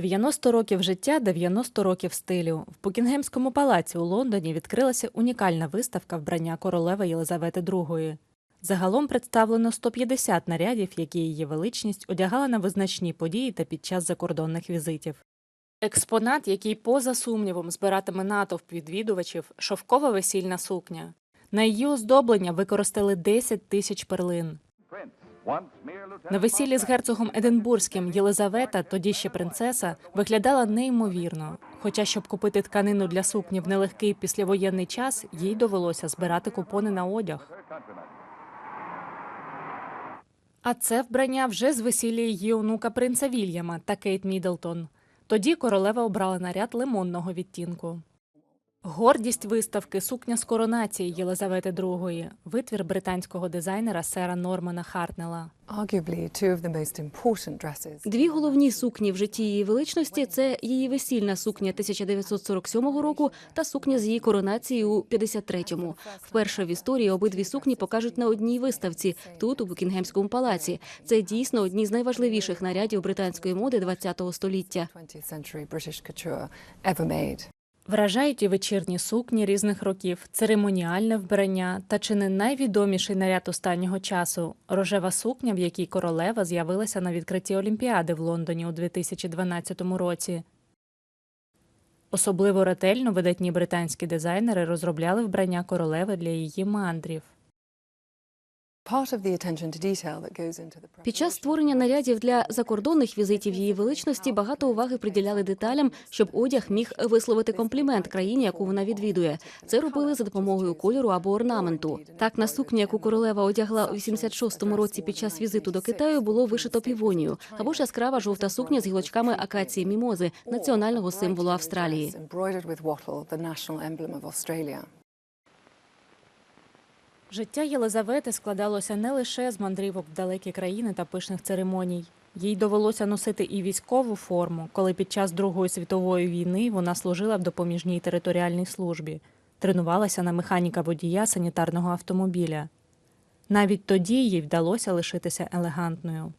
90 років життя, 90 років стилю. В Букінгемському палаці у Лондоні відкрилася унікальна виставка вбрання королеви Єлизавети II. Загалом представлено 150 нарядів, які її величність одягала на визначні події та під час закордонних візитів. Експонат, який поза сумнівом збиратиме натовп відвідувачів, шовкова весільна сукня. На її оздоблення використали 10 тисяч перлин. На весіллі з герцогом Единбурзьким Єлизавета, тоді ще принцеса, виглядала неймовірно. Хоча, щоб купити тканину для сукні в нелегкий післявоєнний час, їй довелося збирати купони на одяг. А це вбрання вже з весілля її онука принца Вільяма та Кейт Міддлтон. Тоді королева обрала наряд лимонного відтінку. Гордість виставки сукня з коронації Єлизавети II, витвір британського дизайнера сера Нормана Хартнела. Дві головні сукні в житті її величності це її весільна сукня 1947 року та сукня з її коронації у 53-му. Вперше в історії обидві сукні покажуть на одній виставці тут, у Букінгемському палаці. Це дійсно одні з найважливіших нарядів британської моди ХХ століття. 20th century British couture ever made. Вражають і вечірні сукні різних років, церемоніальне вбрання та чи не найвідоміший наряд останнього часу рожева сукня, в якій королева з'явилася на відкритті Олімпіади в Лондоні у 2012 році. Особливо ретельно видатні британські дизайнери розробляли вбрання королеви для її мандрів. Під час створення нарядів для закордонних візитів її величності багато уваги приділяли деталям, щоб одяг міг висловити комплімент країні, яку вона відвідує. Це робили за допомогою кольору або орнаменту. Так на сукні, яку королева одягла у 86-му році під час візиту до Китаю, було вишито півонію, або ж яскрава жовта сукня з гілочками акації мімози, національного символу Австралії. Життя Єлизавети складалося не лише з мандрівок в далекі країни та пишних церемоній. Їй довелося носити і військову форму, коли під час Другої світової війни вона служила в допоміжній територіальній службі, тренувалася на механіка водія санітарного автомобіля. Навіть тоді їй вдалося лишитися елегантною.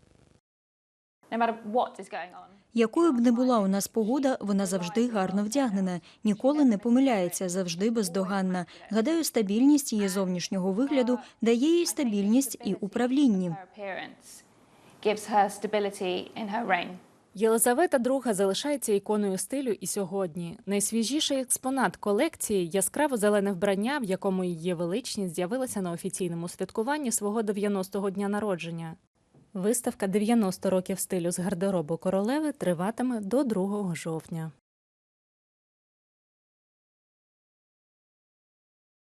Якою б не була у нас погода, вона завжди гарно вдягнена, ніколи не помиляється, завжди бездоганна. Гадаю, стабільність її зовнішнього вигляду дає їй стабільність і управлінні. Єлизавета II залишається іконою стилю і сьогодні. Найсвіжіший експонат колекції яскраво зелене вбрання, в якому її величність з'явилася на офіційному святкуванні свого 90-го дня народження. Виставка «90 років стилю з гардеробу королеви триватиме до 2 жовтня.